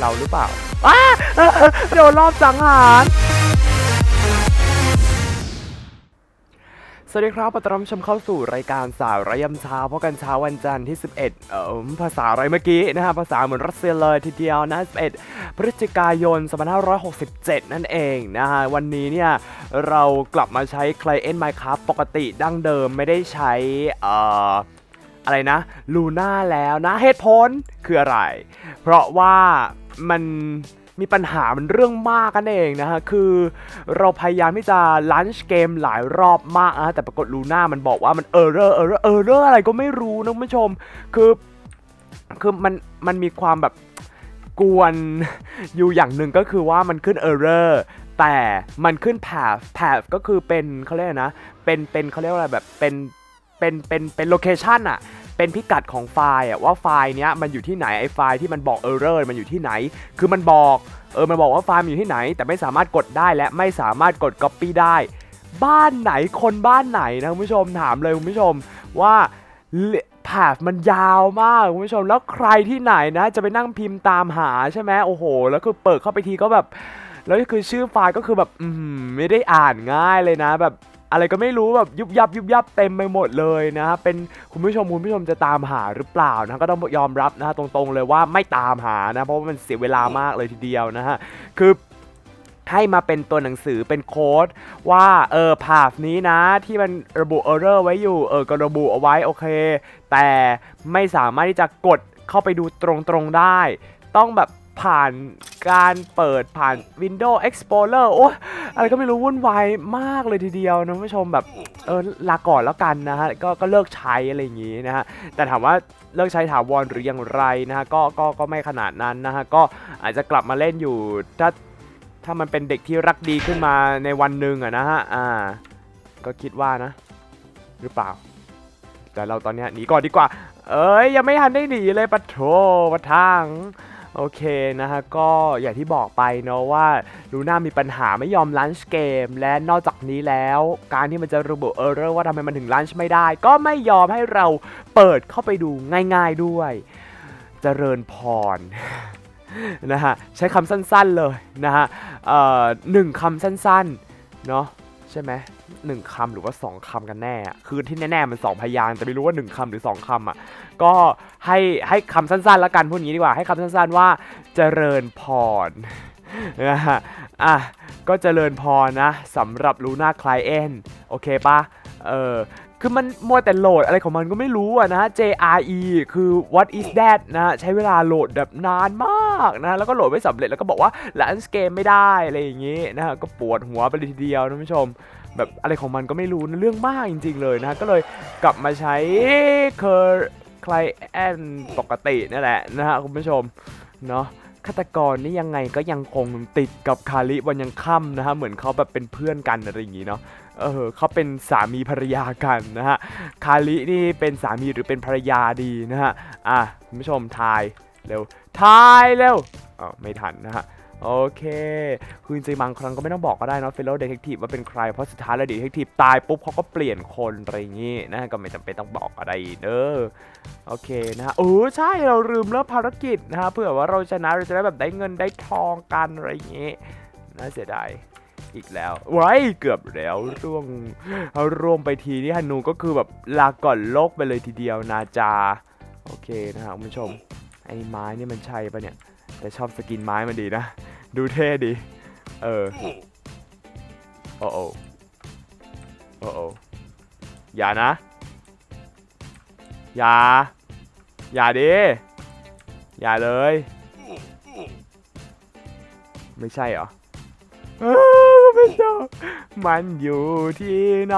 เราหรือเปล่าอ้าเออเออโดนรอบสังหารสวัสดีครับปตรับชมเข้าสู่รายการสาวระยำเช้าเพราะกันเช้าวันจันทร์ที่ 11 เอ่อภาษาอะไรเมื่อกี้นะฮะภาษาเหมือนรัสเซียเลยทีเดียวนะ 11 พฤศจิกายน 2567 นั่นเองนะฮะวันนี้เนี่ยเรากลับมาใช้ Client Minecraft ปกติดั้งเดิมไม่ได้ใช้เอ่ออะไรนะลูน่าแล้วนะเหตุผลคืออะไร เพราะว่า มันมีปัญหามันเรื่องมากกันเองนะฮะ คือเราพยายามที่จะลันช์เกมหลายรอบมากนะแต่ปรากฏลูน่ามันบอกว่ามันเออร์เรอร์เออร์เออร์เรอร์อะไรก็ไม่รู้นะคุณผู้ชม คือคือมันมันมีความแบบกวนอยู่อย่างหนึ่งก็คือว่ามันขึ้นเออร์เรอร์แต่มันขึ้น path path ก็คือเป็นเขาเรียกนะ เป็นเป็นเขาเรียกว่าอะไรแบบเป็นเป็นเป็นเป็นโลเคชันอะ เป็นพิกัดของไฟล์อะว่าไฟล์เนี้ยมันอยู่ที่ไหนไอไฟล์ที่มันบอกเออร์เรอร์มันอยู่ที่ไหน คือมันบอกเออมันบอกว่าไฟล์มันอยู่ที่ไหน แต่ไม่สามารถกดได้และไม่สามารถกด Copy ได้ บ้านไหนคนบ้านไหนนะคุณผู้ชมถามเลยคุณผู้ชมว่าแผามันยาวมากคุณผู้ชมแล้วใครที่ไหนนะ จะไปนั่งพิมพ์ตามหาใช่ไหมโอ้โห แล้วคือเปิดเข้าไปทีก็แบบ แล้วคือชื่อไฟล์ก็คือแบบ อืมไม่ได้อ่านง่ายเลยนะแบบ อะไรก็ไม่รู้แบบยุบยับยุบยับเต็มไปหมดเลยนะฮะเป็นคุณผู้ชมคุณผู้ชมจะตามหาหรือเปล่านะก็ต้องยอมรับนะฮะตรงๆเลยว่าไม่ตามหานะเพราะว่ามันเสียเวลามากเลยทีเดียวนะฮะคือให้มาเป็นตัวหนังสือเป็นโค้ดว่าเออภาพนี้นะที่มันระบุ error ไว้อยู่เออก็ระบุเอาไว้โอเค แต่ไม่สามารถที่จะกดเข้าไปดูตรงๆได้ ต้องแบบผ่าน การเปิดผ่าน Windows Explorer โอ้ยอะไรก็ไม่รู้วุ่นวายมากเลยทีเดียวนะผู้ชมแบบเออลาก่อนแล้วกันนะฮะก็ก็เลิกใช้อะไรอย่างงี้นะฮะแต่ถามว่าเลิกใช้ถาวรหรืออย่างไรนะฮะก็ก็ก็ไม่ขนาดนั้นนะฮะก็อาจจะกลับมาเล่นอยู่ถ้าถ้ามันเป็นเด็กที่รักดีขึ้นมาในวันหนึ่งอะนะฮะอ่าก็คิดว่านะ หรือเปล่า แต่เราตอนนี้หนีก่อนดีกว่า เอ้ยยังไม่ทันได้หนีเลยปะโถปะทาง โอเคนะฮะก็อย่างที่บอกไปเนาะว่าลูน่ามีปัญหาไม่ยอมลันช์เกม และนอกจากนี้แล้ว การที่มันจะระบุเออร์เรอร์ว่าทำไมมันถึงลันช์ไม่ได้ ก็ไม่ยอมให้เราเปิดเข้าไปดูง่ายๆด้วยเจริญพรนะฮะใช้คำสั้นๆเลยนะฮะหนึ่งคำสั้นๆเนาะใช่ไหม หนึ่งคำหรือว่าสองคำกันแน่ คือที่แน่ๆมันสองพยางแต่ไม่รู้ว่าหนึ่งคำหรือสองคำอะ ก็ให้ให้คำสั้นๆแล้วกันพูดงนี้ดีกว่า ให้คำสั้นๆว่าเจริญพรนะฮะอะก็เจริญพรนะสำหรับ Luna Client โอเคปะเออคือมันมัวแต่โหลดอะไรของมันก็ไม่รู้อะนะ JRE คือ what is that นะใช้เวลาโหลดแบบนานมากนะ แล้วก็โหลดไม่สำเร็จแล้วก็บอกว่า launch game ไม่ได้อะไรอย่างงี้นะฮะก็ปวดหัวไปเลยทีเดียวนะผู้ชม แบบอะไรของมันก็ไม่รู้เรื่องมากจริง ๆ เลยนะก็เลยกลับมาใช้เคอร์คลแอนปกตินั่แหละนะฮะคุณผู้ชมเนาะฆาตกรนี่ยังไงก็ยังคงติดกับคาริวันยังค่ำนะฮะเหมือนเขาแบบเป็นเพื่อนกันอะไรอย่างงี้เนาะเออเขาเป็นสามีภรรยากันนะฮะคารินี่เป็นสามีหรือเป็นภรรยาดีนะฮะอะคุณผู้ชมทายเร็วทายเร็วอ๋อไม่ทันนะฮะ โอเค คือจริงบางครั้งก็ไม่ต้องบอกก็ได้เนาะ fellow detective ว่าเป็นใคร เพราะสุดท้ายแล้ว detective ตายปุ๊บเขาก็เปลี่ยนคนอะไรอย่างงี้นะก็ไม่จำเป็นต้องบอกอะไรเนอะโอเคนะฮะเออใช่เราลืมเริ่มภารกิจนะฮะเผื่อว่าเราชนะเราจะได้แบบได้เงินได้ทองกันอะไรอย่างงี้น่าเสียดายอีกแล้วไว้เกือบแล้วร่วงร่วมไปทีนี่ฮันนูก็คือแบบลาก่อนโลกไปเลยทีเดียวนาจา โอเคนะฮะคุณผู้ชมไอ้ไม้นี่มันใช่ปะเนี่ยแต่ชอบสกินไม้มันดีนะ ดูเท่ดี เออ โอ้โอโอ้โออย่านะ อย่า อย่าดิ อย่าเลย ไม่ใช่เหรอมันอยู่ที่ไหน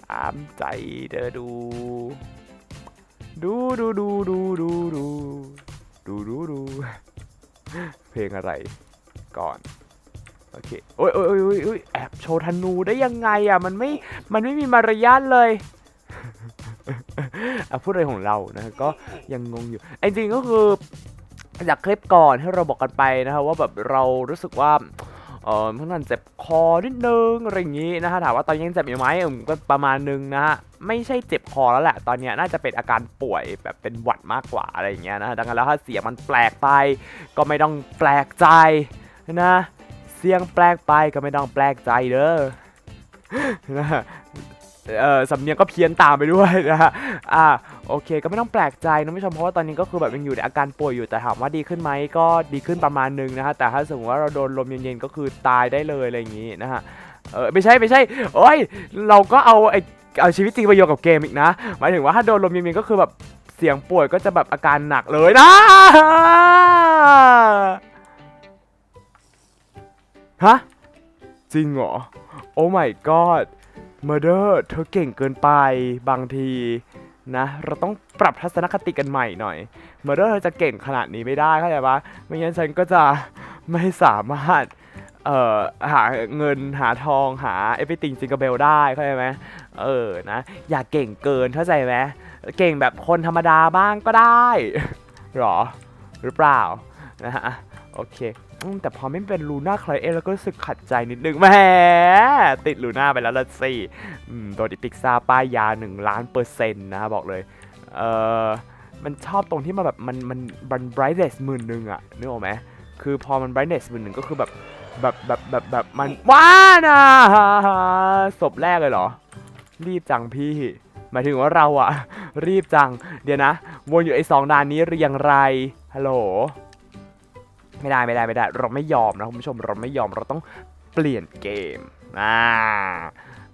ตามใจเธอดู ดูดูดูดูดูดูดูดูดู เพลงอะไรก่อนโอเคโอ้ยโอ้ยโอ้ยโอ้ยอยแอบโชว์ธนูได้ยังไงอะมันไม่มันไม่มีมารยาทเลยอะพูดอะไรของเรานะก็ยังงงอยู่จริงก็คือจากคลิปก่อนที่เราบอกกันไปนะครับว่าแบบเรารู้สึกว่า เออเพื่อนเจ็บคอนิดนึงอะไรอย่างงี้นะฮะถามว่าตอนนี้ยังเจ็บอยู่ไหมอืมก็ประมาณนึงนะฮะไม่ใช่เจ็บคอแล้วแหละ ตอนนี้น่าจะเป็นอาการป่วยแบบเป็นหวัดมากกว่าอะไรอย่างเงี้ยนะดังนั้นแล้วถ้าเสียงมันแปลกไป ก็ไม่ต้องแปลกใจนะเสียงแปลกไปก็ไม่ต้องแปลกใจเด้อนะ เออสำเนียงก็เพี้ยนตามไปด้วยนะฮะอ่าโอเค ก็ไม่ต้องแปลกใจนะผู้ชมเพราะว่าตอนนี้ก็คือแบบยังอยู่ในอาการป่วยอยู่แต่ถามว่าดีขึ้นไหมก็ดีขึ้นประมาณนึงนะฮะแต่ถ้าสมมติว่าเราโดนลมเย็นๆก็คือตายได้เลยอะไรอย่างงี้นะฮะเออไม่ใช่ไม่ใช่โอ้ยเราก็เอาไอเอาชีวิตจริงไปโยงกับเกมอีกนะ หมายถึงว่าถ้าโดนลมเย็นๆก็คือแบบเสียงป่วยก็จะแบบอาการหนักเลยนะฮะจริงเหรอโอ้ my god murder เธอเก่งเกินไปบางทีนะ เราต้องปรับทัศนคติกันใหม่หน่อย murder เธอจะเก่งขนาดนี้ไม่ได้เข้าใจปะไม่งั้นฉันก็จะไม่สามารถเอ่อหาเงินหาทองหา everything จิงก e เบลได้เข้าใจไหมเออนะ อย่าเก่งเกินเข้าใจไหมเก่งแบบคนธรรมดาบ้างก็ได้หรอหรือเปล่านะฮะโอเค แต่พอไม่เป็นลูน่าคลายเองแล้วก็รู้สึกขัดใจนิดนึงแหมติดลูน่าไปแล้วละสิโดนอีพิกซ่าป้ายยา1ล้านเปอร์เซ็นต์นะบอกเลย เออมันชอบตรงที่มาแบบมันมันมัน brightness หมื่นหนึ่งอะนึกออกไหมคือพอมัน brightness หมื่นหนึ่งก็คือแบบแบบแบบแบบแบบมันว้านะศพแรกเลยเหรอ รีบจังพี่ หมายถึงว่าเราอะรีบจัง เดี๋ยวนะ วนอยู่ไอ้สองด่านนี้เรียงไรฮัลโหล ไม่ได้ไม่ได้ไม่ได้ เราไม่ยอมนะคุณผู้ชมเราไม่ยอมเราต้องเปลี่ยนเกมอ่า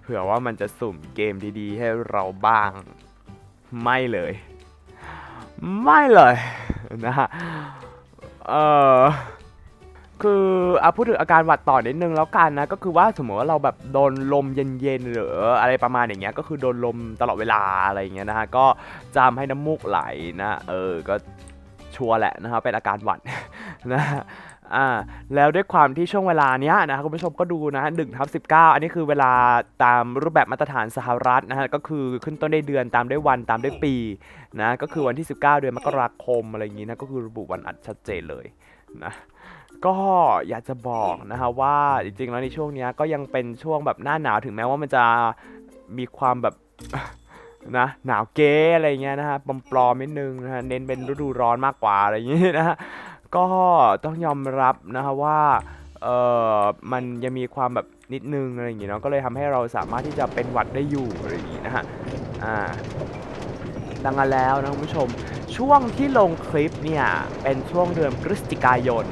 เผื่อว่ามันจะสุ่มเกมดีๆ ให้เราบ้าง ไม่เลย ไม่เลยนะฮะเออคือเอาพูดถึงอาการหวัดต่อนิดนึงแล้วกันนะก็คือว่าสมมติว่าเราแบบโดนลมเย็นๆหรืออะไรประมาณอย่างเงี้ยก็คือโดนลมตลอดเวลาอะไรอย่างเงี้ยนะฮะก็จามให้น้ำมูกไหลนะเออก็ ชัวร์แหละนะครับเป็นอาการหวัดนะฮะอ่าแล้วด้วยความที่ช่วงเวลาเนี้ยนะครับคุณผู้ชมก็ดูนะหนึ่งทับสิบเก้าอันนี้คือเวลาตามรูปแบบมาตรฐานสหรัฐนะฮะก็คือขึ้นต้นได้เดือนตามด้วยวันตามด้วยปีนะก็คือวันที่ 19 เดือนมกราคมอะไรอย่างนี้นะก็คือระบุวันอัดชัดเจนเลยนะก็อยากจะบอกนะฮะว่าจริงๆแล้วในช่วงนี้ก็ยังเป็นช่วงแบบหน้าหนาวถึงแม้ว่ามันจะมีความแบบ นะหนาวเก๊อะไรเงี้ยนะฮะปลอมๆนิดนึงนะฮะเน้นเป็นฤดูร้อนมากกว่าอะไรอย่างงี้นะฮะก็ต้องยอมรับนะฮะว่าเออมันยังมีความแบบนิดนึงอะไรอย่างงี้เนาะก็เลยทำให้เราสามารถที่จะเป็นหวัดได้อยู่อะไรอย่างงี้นะฮะอ่าดังนั้นแล้วนะคุณผู้ชมช่วงที่ลงคลิปเนี่ยเป็นช่วงเดือนพฤศจิกายน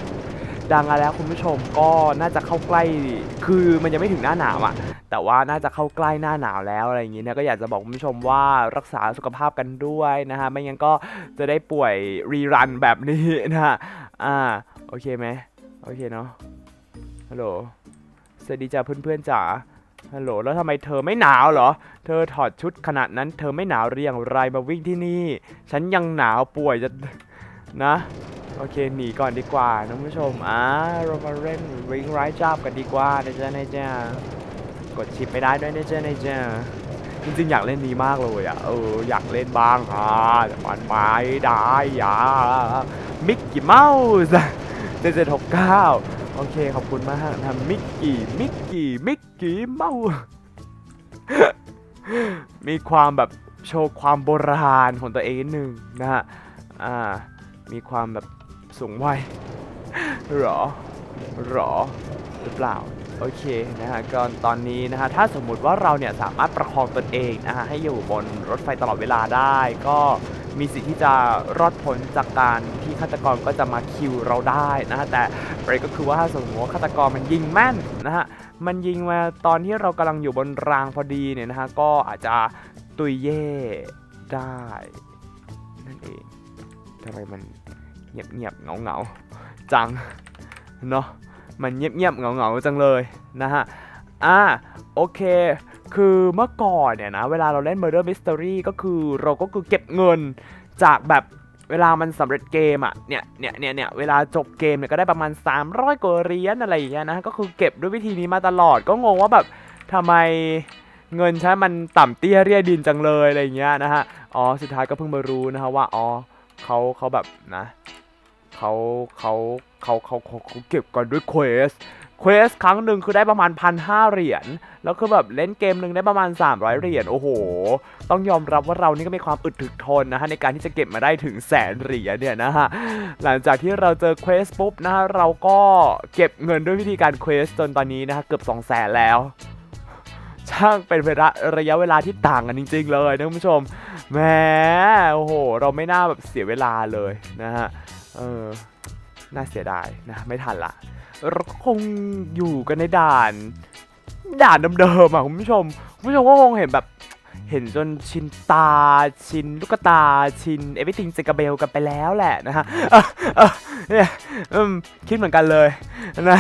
ดังนั้นแล้วคุณผู้ชมก็น่าจะเข้าใกล้คือมันยังไม่ถึงหน้าหนาวอะ แต่ว่าน่าจะเข้าใกล้หน้าหนาวแล้วอะไรอย่างนี้นะก็อยากจะบอกคุณผู้ชมว่ารักษาสุขภาพกันด้วยนะฮะไม่งั้นก็จะได้ป่วยรีรันแบบนี้นะฮะอ่าโอเคไหมโอเคเนาะฮัลโหลสวัสดีจ้าเพื่อนๆจ๋าฮัลโหลแล้วทำไมเธอไม่หนาวเหรอ เธอถอดชุดขนาดนั้น เธอไม่หนาวหรืออย่างไรมาวิ่งที่นี่ ฉันยังหนาวป่วยจะนะโอเคหนีก่อนดีกว่านะผู้ชมอ่าเรามาเล่นวิ่งไร้จับกันดีกว่านะจ๊ะนะจ๊ะ กดชิปไม่ได้ด้วยนะเจ้านะเจ้าจริงๆอยากเล่นนี้มากเลยอะเอออยากเล่นบ้างอะแต่มันไม่ได้อะมิกกี้เมาส์เจ็ดเจ็ดหกเก้าโอเคขอบคุณมากทำมิกกี้มิกกี้มิกกี้เมาส์มีความแบบโชว์ความโบราณของตัวเองนิดนึงนะฮะอ่ามีความแบบสูงวัยหรอหรอหรือเปล่า โอเคนะฮะก็ตอนนี้นะฮะถ้าสมมุติว่าเราเนี่ยสามารถประคองตนเองนะฮะให้อยู่บนรถไฟตลอดเวลาได้ ก็มีสิทธิ์ที่จะรอดพ้นจากการที่ฆาตกรก็จะมาคิวเราได้นะฮะแต่ประเด็นก็คือว่าสมมติว่าฆาตกรมันยิงแม่นนะฮะมันยิงมาตอนที่เรากำลังอยู่บนรางพอดีเนี่ยนะฮะก็อาจจะตุยเย่ได้นั่นเองทำไมมันเงียบๆเหงาจังเนาะ มันเงียบๆเหงาๆจังเลยนะฮะอ่าโอเค คือเมื่อก่อนเนี่ยนะ เวลาเราเล่น Murder Mystery ก็คือเราก็คือเก็บเงินจากแบบเวลามันสำเร็จเกมอะเนี่ยเนี่ยเนี่ยเนี่ยเวลาจบเกมเนี่ยก็ได้ประมาณ 300กว่าเหรียญอะไรอย่างเงี้ยนะก็คือเก็บด้วยวิธีนี้มาตลอดก็งงว่าแบบทำไมเงินใช้มันต่ำเตี้ยเรียดินจังเลยอะไรอย่างเงี้ยนะฮะอ๋อสุดท้ายก็เพิ่งมารู้นะฮะว่าอ๋อเขาเขาแบบนะเขาเขา เขาเขาเขาเขาเก็บกันด้วยเควสเควสครั้งหนึ่งคือได้ประมาณพันห้าเหรียญ แล้วคือแบบเล่นเกมหนึ่งได้ประมาณ 300 เหรียญ โอ้โห ต้องยอมรับว่าเรานี่ก็มีความอึดถึกทนนะฮะในการที่จะเก็บมาได้ถึงแสนเหรียญเนี่ยนะฮะ หลังจากที่เราเจอเควสปุ๊บนะฮะเราก็เก็บเงินด้วยวิธีการเควสจนตอนนี้นะฮะเกือบ2 0 0แสนแล้ว ช่างเป็นเวลาระยะเวลาที่ต่างกันจริง ๆ เลยนะคุณผู้ชม แหม โอ้โห เราไม่น่าแบบเสียเวลาเลยนะฮะ เออ น่าเสียดายนะไม่ทันละเราก็คงอยู่กันในด่าน ด่านเดิมๆอะคุณผู้ชมคุณผู้ชมก็คงเห็นแบบเห็นจนชินตาชินลูกตาชินเอวิติงเจกเบลกันไปแล้วแหละนะฮะเนี่ยคิดเหมือนกันเลยนะ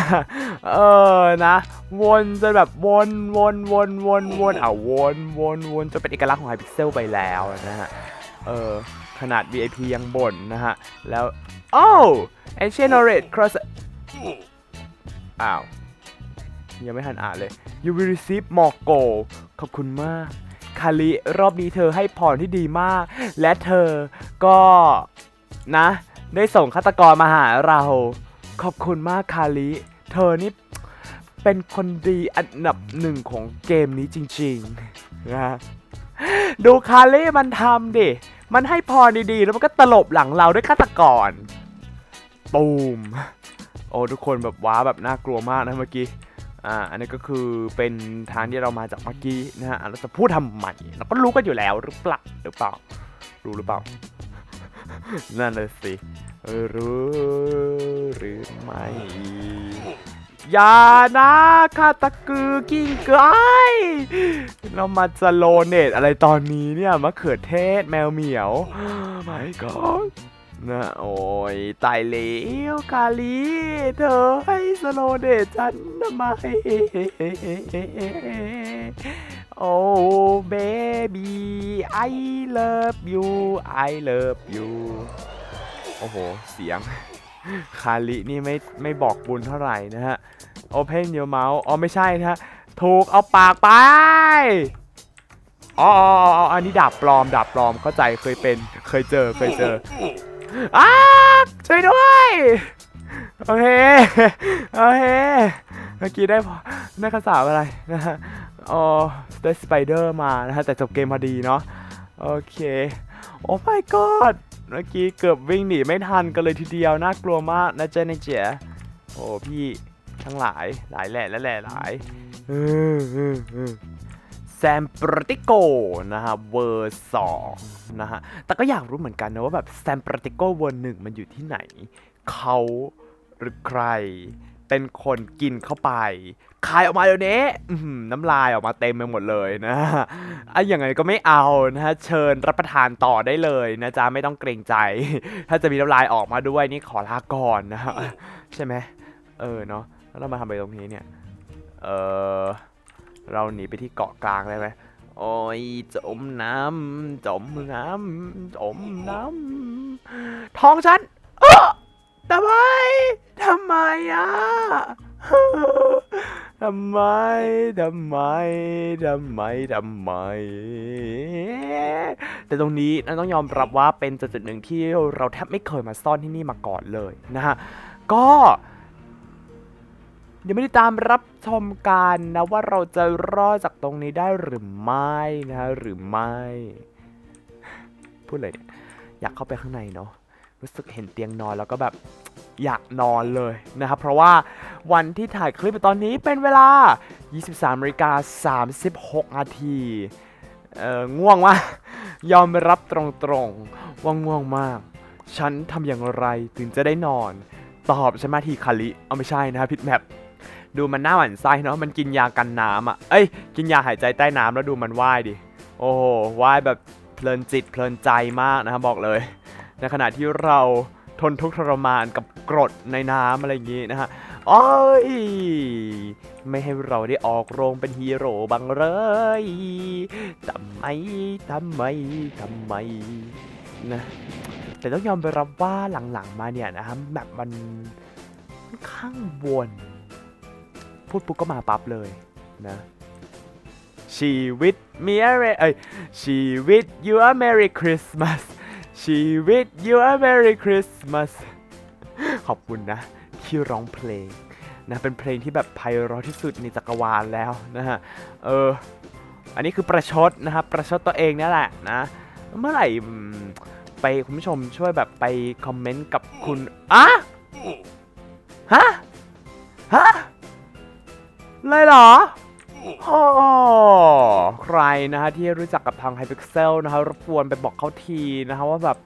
เออนะ วนจนแบบวนวนวนวนวนอะวนวนวนจนเป็นเอกลักษณ์ของไฮพิกเซลไปแล้วนะฮะเออ ขนาด VIP ยังบ่นนะฮะ แล้ว โอ้ Ancient Knowledge Cross อ้าว ยังไม่ทันอ่านเลย You will receive more gold ขอบคุณมาก คาริรอบนี้เธอให้พรที่ดีมาก และเธอก็นะ ได้ส่งฆาตกรมาหาเรา ขอบคุณมากคาริเธอนี่เป็นคนดีอันดับหนึ่งของเกมนี้จริงๆนะดูคาเล่มันทำดิ มันให้พรดีๆ แล้วมันก็ตลบหลังเราด้วยฆาตกรตูมโอ้ทุกคนแบบว้าแบบน่ากลัวมากนะเมื่อกี้อ่าอันนี้ก็คือเป็นทางที่เรามาจากเมื่อกี้นะฮะเราจะพูดทำไมเราก็รู้กันอยู่แล้วหรือเปล่าหรือเปล่า รู้หรือเปล่า นั่นเลยสิรู้หรือไม่ อย่านะคาตะกือกิ้งเกยเรามาจะโลเนตอะไรตอนนี้เนี่ยมะเขือเทศแมวเหมียวไม่ก็นะโอ้ยตายแล้วกาลีเธอให้สโลเนตฉันทำไมโอ้เบบี้ I love you I love you โอ้โห เสียง คารินี่ไม่ไม่บอกบุญเท่าไหร่นะฮะ Open your mouth อ๋อไม่ใช่นะฮะ ถูกเอาปากไปอ๋ออ๋ออันนี้ดาบปลอมดาบปลอมเข้าใจเคยเป็นเคยเจอเคยเจออ้าช่วยด้วย โอเค โอเค เมื่อกี้ได้ได้คำสาบอะไรนะฮะอ๋อได้สไปเดอร์มานะฮะแต่จบเกมพอดีเนาะ โอเค โอ้ my god เมื่อกี้เกือบวิ่งหนีไม่ทันกันเลยทีเดียวน่ากลัวมากนะเจ๊นเจ๋โอ้พี่ทั้งหลายหลายแหล่และแหล่หลายแซมปรติโกนะฮะเวอร์สองนะฮะแต่ก็อยากรู้เหมือนกันนะว่าแบบแซมปรติโกเวอร์หนึ่งมันอยู่ที่ไหน เขาหรือใครเป็นคนกินเข้าไป คายออกมาเดี๋ยวนี้น้ำลายออกมาเต็มไปหมดเลยนะไอ้อย่างไงก็ไม่เอานะฮะเชิญรับประทานต่อได้เลยนะจ๊ะไม่ต้องเกรงใจ ถ้าจะมีน้ำลายออกมาด้วยนี่ขอลาก่อนนะฮะใช่ไหมเออเนาะแล้วเรามาทำอะไรตรงนี้เนี่ยเออเราหนีไปที่เกาะกลางได้ไหมโอ้ยจมน้ำจมน้ำจมน้ำท้องฉันเออ ทำไม ทำไมอะ ทำไม ทำไม ทำไม ทำไม แต่ตรงนี้เราต้องยอมรับว่าเป็นจุดๆหนึ่งที่เราแทบไม่เคยมาซ่อนที่นี่มาก่อนเลยนะฮะ ก็เดี๋ยวไม่ได้ตามรับชมกันนะว่าเราจะรอดจากตรงนี้ได้หรือไม่นะฮะหรือไม่ พูดเลยเนี่ยอยากเข้าไปข้างในเนาะ รู้สึกเห็นเตียงนอนแล้วก็แบบอยากนอนเลยนะครับเพราะว่าวันที่ถ่ายคลิปตอนนี้เป็นเวลา 23นาฬิกา36นาทีเอ่อง่วงมากยอมรับตรงๆว่าง่วงมาก ฉันทำอย่างไรถึงจะได้นอน ตอบฉันมาทีคาริเอาไม่ใช่นะครับพิดแมปดูมันหน้าหวันไส้เนาะมันกินยากันน้ำอะเอ้ยกินยาหายใจใต้น้ำแล้วดูมันว่ายดิ โอ้โหว่ายแบบเพลินจิตเพลินใจมากนะครับบอกเลย ในขณะที่เราทนทุกข์ทรมานกับกรดในน้ำอะไรอย่างงี้นะฮะโอ้ยไม่ให้เราได้ออกโรงเป็นฮีโร่บังเลยทำไมทำไมทำไมนะแต่ต้องยอมไปรับว่าหลังๆมาเนี่ยนะครับแบบมันค่อนข้างวนพูดปุ๊บก็มาปั๊บเลยนะ ชีวิตมีอะไรเอ้ยชีวิต you are merry christmas ชีวิต you are merry christmas ขอบคุณนะ ที่ร้องเพลงนะเป็นเพลงที่แบบไพเราะที่สุดในจักรวาลแล้วนะฮะ เออ อันนี้คือประชดนะครับ ประชดตัวเองนี่แหละนะ เมื่อไหร่ไปคุณผู้ชมช่วยแบบไปคอมเมนต์กับคุณอะฮะ ฮะเลยเหรอ โอ้ใครนะฮะที่รู้จักกับทาง Hypixel นะฮะรบกวนไปบอกเขาทีนะฮะว่าแบบ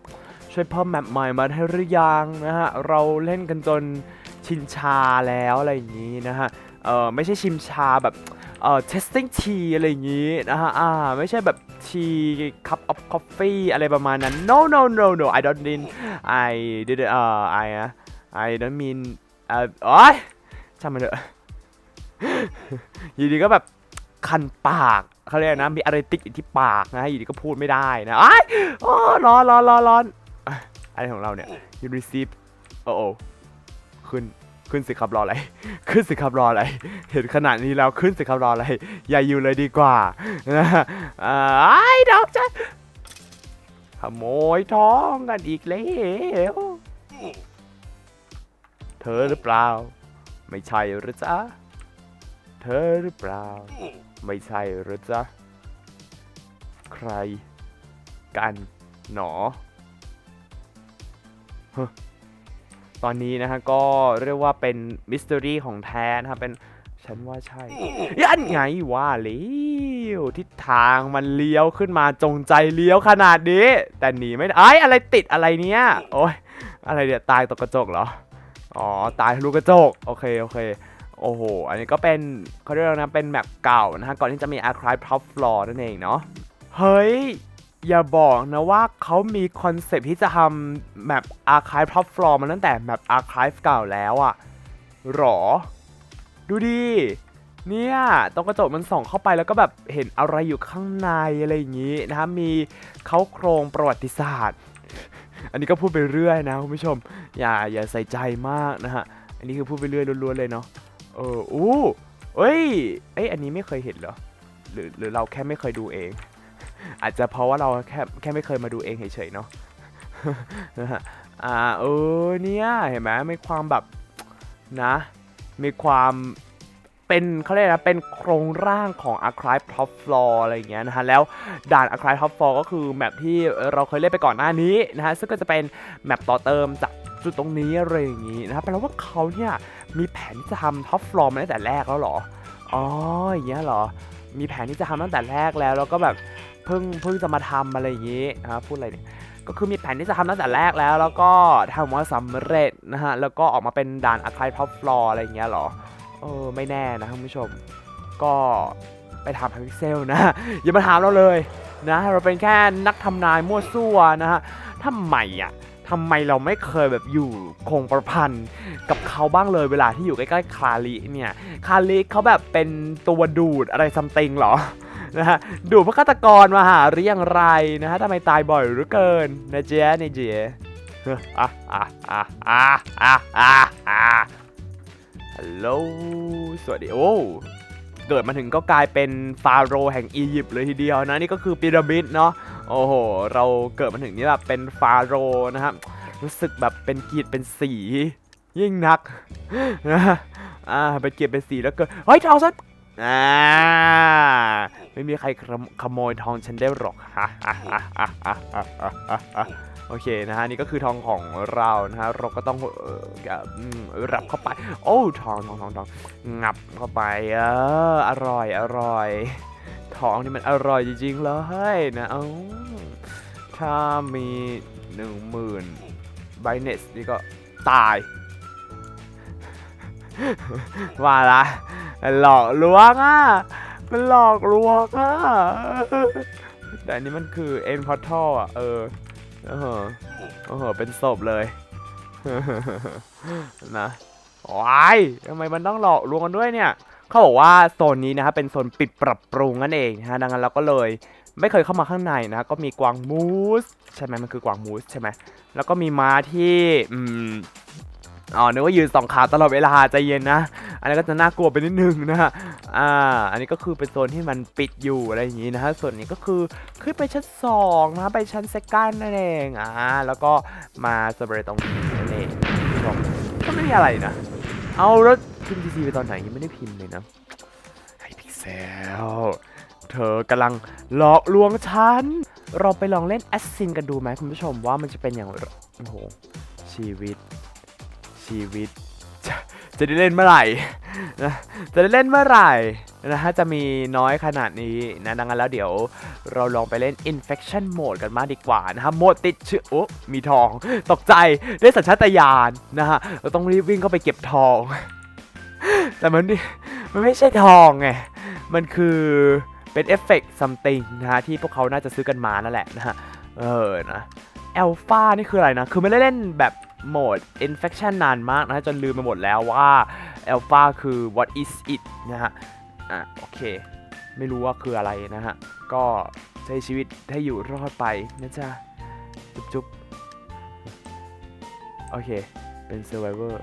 ช่วยเพิ่มแมปใหม่มาให้หรือยังนะฮะเราเล่นกันจนชินชาแล้วอะไรอย่างนี้นะฮะเออไม่ใช่ชิมชาแบบเอ่อ testing tea อะไรอย่างนี้นะฮะอ่าไม่ใช่แบบ tea cup of coffee อะไรประมาณนั้น no no no no I don't mean I did it เออ I I don't mean เอ่อโอ๊ยช่างมันเถอะ อยู่ดีก็แบบคันปากเขาเรียกนะมีอะไรติดอยู่ที่ปากนะอยู่ดีก็พูดไม่ได้นะไอ้ายโอ้ร้อนร้อนร้อนร้อนอะอะไรของเราเนี่ย you receive โอ้โอ้ขึ้นขึ้นสิครับรออะไร ขึ้นสิครับรออะไร เห็นขนาดนี้แล้วขึ้นสิครับรออะไร อย่าอยู่เลยดีกว่านะอ่าไอ้ายดอกจันขโมยทองกันอีกแล้วเธอหรือเปล่า ไม่ใช่หรือจ๊ะ เธอหรือเปล่า ไม่ใช่หรือจ๊ะ ใคร กันหนอฮะตอนนี้นะฮะ ก็เรียกว่าเป็นมิส t ต r y ของแท้นะครับเป็นฉันว่าใช่ยันไงว่าเลี้ยวทิศทางมันเลี้ยวขึ้นมาจงใจเลี้ยวขนาดนี้ แต่หนีไม่ได้ไอ้ยอะไรติดอะไรเนี่ยโอ้ยอะไรเนี่ยตายตกกระจกเหรอ อ๋อ ตายทะลุกระจก โอเค โอเค โอ้โห อันนี้ก็เป็นเขาเรียกนะ เป็นแมปเก่านะฮะ ก่อนที่จะมี Archive Top Floor นั่นเองเนาะ เฮ้ย อย่าบอกนะว่าเขามีคอนเซปต์ที่จะทำแมป Archive Top Floor มาตั้งแต่แมป Archive เก่าแล้วอะหรอ ดูดิ เนี่ยตรงกระจกมันส่องเข้าไปแล้วก็แบบเห็นอะไรอยู่ข้างในอะไรอย่างนี้นะฮะ มีเขาโครงประวัติศาสตร์ อันนี้ก็พูดไปเรื่อยนะคุณผู้ชม อย่าอย่าใส่ใจมากนะฮะอันนี้คือพูดไปเรื่อยล้วนๆเลยเนาะ เอออู้เอ้ยเอ้ยอันนี้ไม่เคยเห็นเหรอหรือหรือเราแค่ไม่เคยดูเอง อาจจะเพราะว่าเราแค่แค่ไม่เคยมาดูเองเฉยๆเนาะนะฮะอ่าเออเนี่ยเห็นไหมมีความแบบนะ มีความเป็นเขาเรียกนะเป็นโครงร่างของ Archive Top Floor อะไรอย่างเงี้ยนะฮะแล้วด่าน Archive Top Floor ก็คือแมปที่เราเคยเล่นไปก่อนหน้านี้นะฮะซึ่งก็จะเป็นแมปต่อเติมจากจุดตรงนี้อะไรอย่างงี้นะครับแปลว่าเขาเนี่ย มีแผนที่จะทำท็อปฟลอร์มาตั้งแต่แรกแล้วเหรอ อ๋ออย่างเงี้ยเหรอ มีแผนที่จะทำตั้งแต่แรกแล้ว แล้วก็แบบเพิ่งเพิ่งจะมาทำอะไรอย่างงี้นะพูดอะไรเนี่ย ก็คือมีแผนที่จะทำตั้งแต่แรกแล้ว แล้วก็ทำว่าสำเร็จนะฮะ แล้วก็ออกมาเป็นด่านอาคายท็อปฟลอร์อะไรอย่างเงี้ยเหรอ เออไม่แน่นะคุณผู้ชม ก็ไปถามทางพิกเซลนะ อย่ามาถามเราเลยนะ เราเป็นแค่นักทำนายมั่วซั่วนะฮะทำไมอะ ทำไมเราไม่เคยแบบอยู่คงประพันธ์กับเขาบ้างเลยเวลาที่อยู่ใกล้ๆคาริเนี่ยคาริเขาแบบเป็นตัวดูดอะไรซัมติงหรอนะฮะดูพระฆาตกรมาหาหรือยังไรนะฮะทำไมตายบ่อยหรือเกินนะเจ๊นเจ๊ออะอะอะอะอะอะอะฮัลโหลสวัสดีโอ้ เกิดมาถึงก็กลายเป็นฟาโรห์แห่งอียิปต์เลยทีเดียวนะนี่ก็คือพีระมิดเนาะโอ้โห เราเกิดมาถึงนี่แบบเป็นฟาโรห์นะครับรู้สึกแบบเป็นเกียรติเป็นสี ยิ่งนักนะอ่าเป็นเกียรติเป็นสีแล้วเกิดเฮ้ยเอาซะอ่าไม่มีใครขโมยทองฉันได้หรอกฮ่าฮ่าฮ่าฮ่าฮ่าฮ่า โอเคนะฮะนี่ก็คือทองของเรานะฮะเราก็ต้องเออรับเข้าไป โอ้ทองทองทองทองงับเข้าไปเอออร่อยอร่อยทองนี่มันอร่อยจริงๆเลยนะเอ้าถ้ามีหนึ่งหมื่นไบเนสนี่ก็ตาย ว่าละหลอกลวงอะมันหลอกลวงอะแต่อันนี้มันคือเอ็นพอร์ทัลอะ เออ เออเออเป็นศพเลย นะว้ายทำไมมันต้องหลอกลวงกันด้วยเนี่ย เขาบอกว่าโซนนี้นะครับเป็นโซนปิดปรับปรุงนั่นเองนะฮะ ดังนั้นเราก็เลยไม่เคยเข้ามาข้างในนะ ก็มีกวางมูสใช่ไหมมันคือกวางมูสใช่ไหม แล้วก็มีม้าที่ อืมอ๋อนึกว่ายืนสองขาตลอดเวลาใจเย็นนะ อันนี้ก็จะน่ากลัวไปนิดนึงนะฮะอ่าอันนี้ก็คือเป็นโซนที่มันปิดอยู่อะไรอย่างนี้นะฮะส่วนนี้ก็คือขึ้นไปชั้นสองนะไปชั้นเซคันนั่นเองอ่าแล้วก็มาสเปรย์ตรงนี้นั่นเองคุณผู้ชมก็ไม่มีอะไรนะ เอาแล้วพิมพ์ทีซีไปตอนไหนยังไม่ได้พิมพ์เลยนะไอพิกเซลเธอกำลังหลอกลวงฉัน เราไปลองเล่นแอสซินกันดูไหมคุณผู้ชมว่ามันจะเป็นอย่างไรโอ้โหชีวิต ชีวิต จะจะได้เล่นเมื่อไหร่นะจะได้เล่นเมื่อไหร่นะฮะจะมีน้อยขนาดนี้นะดังนั้นแล้วเดี๋ยวเราลองไปเล่น infection mode กันมากดีกว่านะฮะโหมดติดเชื้อโอ้มีทอง ตกใจได้สัญชาตญาณนะฮะเราต้องรีบวิ่งเข้าไปเก็บทอง แต่มันมันไม่ใช่ทองไงมันคือเป็นเอฟเฟกต์ something นะฮะที่พวกเขาน่าจะซื้อกันมานั่นแหละนะฮะเออนะแอลฟานี่คืออะไรนะ คือไม่ได้เล่นแบบ โหมด infection นานมากนะจนลืมไปหมดแล้วว่าแอลฟาคือ what is it นะฮะ อะโอเค ไม่รู้ว่าคืออะไรนะฮะ ก็ใช้ชีวิตให้อยู่รอดไปนะจ๊ะ จุ๊บจุ๊บโอเค เป็น survivor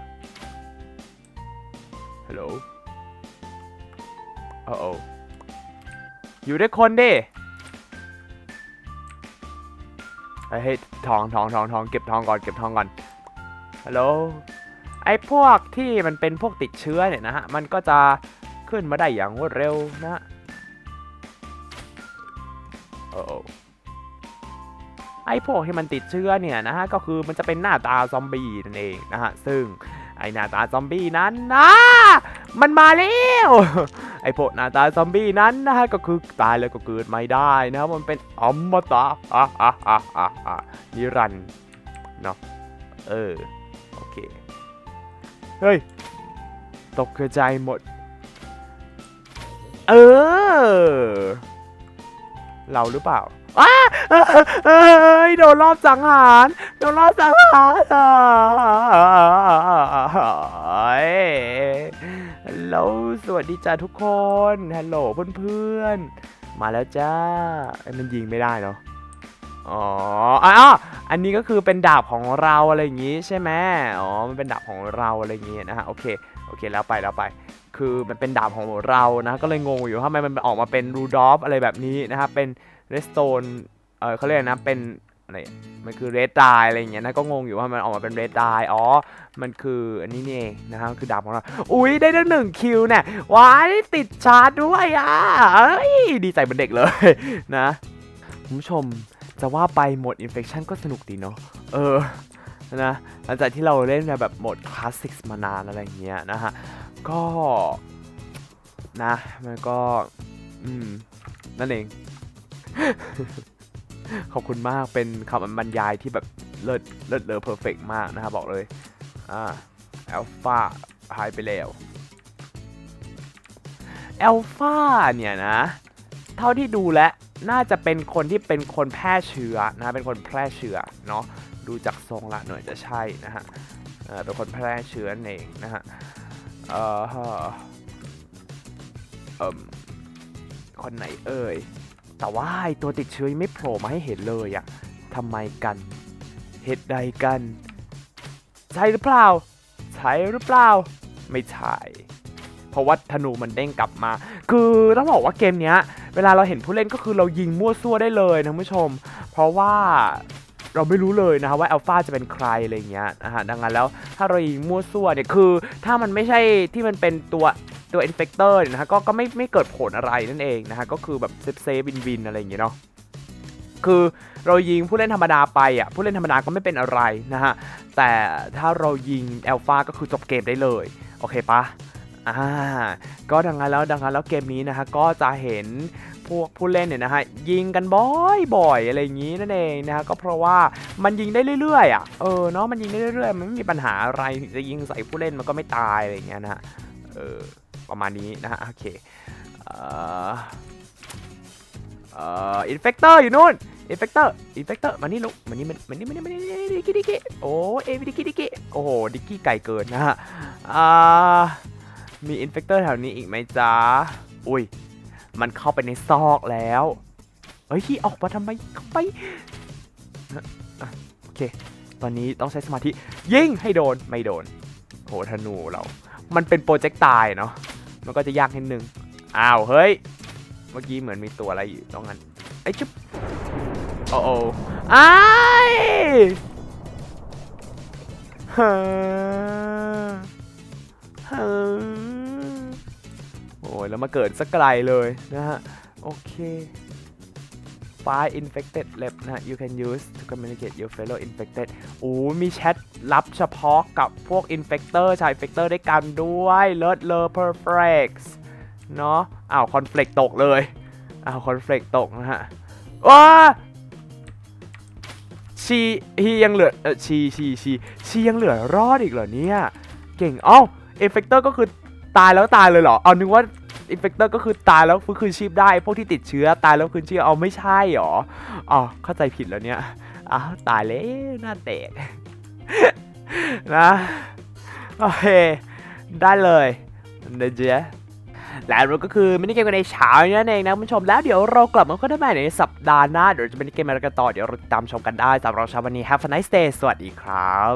ฮัลโหลโอ้โออยู่ด้วยคนดิเฮ้ยเฮ้ยทองทองทองทองเก็บทองก่อนเก็บทองก่อน ฮัลโหลไอ้พวกที่มันเป็นพวกติดเชื้อเนี่ยนะฮะ มันก็จะขึ้นมาได้อย่างรวดเร็วนะโอ้ไอ้พวกที่มันติดเชื้อเนี่ยนะฮะ ก็คือมันจะเป็นหน้าตาซอมบี้นั่นเองนะฮะ ซึ่งไอ้หน้าตาซอมบี้นั้นนะมันมาแล้วไอ้พวกหน้าตาซอมบี้นั้นนะฮะก็คือตายแล้วก็เกิดไม่ได้นะครับมันเป็นอมตะอะอะอะอะอะนิรันเนาะเออ เฮ้ย ตกกระจายหมด เออ เราหรือเปล่าอ้าเอ้ยโดนรอบสังหารโดนรอบสังหารฮัลโหลสวัสดีจ้าทุกคนฮัลโหลเพื่อนๆมาแล้วจ้า มันยิงไม่ได้เนาะอ๋ออ๋อ อันนี้ก็คือเป็นดาบของเราอะไรอย่างงี้ใช่ไหมอ๋อมันเป็นดาบของเราอะไรอย่างงี้นะฮะโอเคโอเคแล้วไปแล้วไป คือมันเป็นดาบของเรานะก็เลยงงอยู่ว่าทำไมมันออกมาเป็นรูดอฟอะไรแบบนี้นะครับเป็นเรสโตนเออเขาเรียกนะเป็นอะไรมันคือเรดไดอะไรอย่างเงี้ยนะก็งงอยู่ว่ามันออกมาเป็นเรดไดอ๋อ มันคืออันนี้นี่เองนะฮะคือดาบของเรา อุ้ยได้ตั้งหนึ่งคิวเนี่ยว้ายติดชาร์จด้วยอะเอ้ยดีใจเหมือนเด็กเลยนะคุณผู้ชม จะว่าไปโหมด Infection ก็สนุกดีเนาะ เออ นะ หลังจากที่เราเล่นแบบโหมดคลาสสิกมานานอะไรเงี้ยนะฮะ ก็ นะ มันก็ อืม นั่นเอง ขอบคุณมาก เป็นคำบรรยายที่แบบเลิศ เลิศเลอเพอร์เฟกมากนะครับอกเลย อ่าแอลฟาหายไปแล้วแอลฟาเนี่ยนะ เท่าที่ดูแล้ว น่าจะเป็นคนที่เป็นคนแพร่เชื้อนะเป็นคนแพร่เชื้อเนาะดูจากทรงละหน่อยจะใช่นะฮะเออเป็นคนแพร่เชื้อเองนะฮะเออเอ่มคนไหนเอ่ยแต่ว่าตัวติดเชื้อไม่โผล่มาให้เห็นเลยอะทำไมกันเหตุใดกัน ใช่หรือเปล่า ใช่หรือเปล่า ไม่ใช่ ราะว่าธนูมันเด้งกลับมา คือต้องบอกว่าเกมเนี้ย เวลาเราเห็นผู้เล่นก็คือเรายิงมั่วซั่วได้เลยนะผู้ชม เพราะว่าเราไม่รู้เลยนะครับว่าอัลฟาจะเป็นใครอะไรเงี้ยนะฮะดังนั้นแล้วถ้าเรายิงมั่วซั่วเนี่ยคือ ถ้ามันไม่ใช่ที่มันเป็นตัวตัวอินเฟกเตอร์เนี่ยนะฮะก็ก็ไม่ไม่เกิดผลอะไรนั่นเองนะฮะก็คือแบบเซฟเซฟวินวินอะไรอย่างเงี้ยเนาะคือเรายิงผู้เล่นธรรมดาไปอะผู้เล่นธรรมดาก็ไม่เป็นอะไรนะฮะแต่ถ้าเรายิงอัลฟาก็คือจบเกมได้เลย โอเคปะ อ่าก็ดังนั้นแล้วดังนั้นแล้วเกมนี้นะฮะก็จะเห็นพวกผู้เล่นเนี่ยนะฮะยิงกันบ่อยๆอะไรอย่างนี้นั่นเองนะฮะก็เพราะว่ามันยิงได้เรื่อยๆอะเออเนาะมันยิงได้เรื่อยๆมันไม่มีปัญหาอะไรจะยิงใส่ผู้เล่นมันก็ไม่ตายอะไรอย่างเงี้ยนะฮะเออประมาณนี้นะฮะโอเคเอ่อเอ่ออินเฟกเตอร์อยู่นู่นอินเฟกเตอร์อินเฟกเตอร์มานี่ลูกมานี่มานี่มานี่มานี่ดิกกี้ดิกกี้โอ้เอวิดิกกี้ดิกกี้โอ้โหดิกกี้ไก่เกินนะฮะอ่า มีอินเฟกเตอร์แถวนี้อีกไหมจ๊ะ อุ้ย มันเข้าไปในซอกแล้ว เฮ้ยที่ออกมาทำไมเข้าไป โอเค ตอนนี้ต้องใช้สมาธิ ยิงให้โดน ไม่โดน โห ธนูเรา มันเป็นโปรเจกต์ตายเนาะ มันก็จะยากนิดนึง อ้าว เฮ้ย เมื่อกี้เหมือนมีตัวอะไรอยู่ตรงนั้น ไอ้จุ๊บโอ้โอ้ไอ้ฮ้อเฮ้อ แล้วมาเกิดสักไกลเลยนะฮะ โอเค Find infected lab นะ you can use to communicate your fellow infected โอ้มีแชทลับเฉพาะกับพวก infector ชาย infector ได้กันด้วย เลิศเลอ perfect เนาะอ้าว conflict ตกเลย อ้าว conflict ตกนะฮะ ว้าชีฮียังเหลือเออชีชีชีชียังเหลือรอดอีกเหรอเนี่ย เก่งเอ้า infector ก็คือตายแล้วตายเลยเหรอ เอานึกว่า infector ก็คือตายแล้วฟื้นคืนชีพได้ พวกที่ติดเชื้อตายแล้วฟื้นชีพเอาไม่ใช่หรออ๋อเข้าใจผิดแล้วเนี่ยอ้าวตายแล้วหน้าแตกนะโอเคได้เลยนะเจและเราก็คือมินิเกมกันในเช้านี้นั่นเองนะคุณผู้ชมแล้วเดี๋ยวเรากลับมาพบกันได้ใหม่ในสัปดาห์หน้าเดี๋ยวจะเป็นเกมอะไรกันต่อเดี๋ยวเราติดตามชมกันได้สำหรับเช้าวันนี้ Have a nice day สวัสดีครับ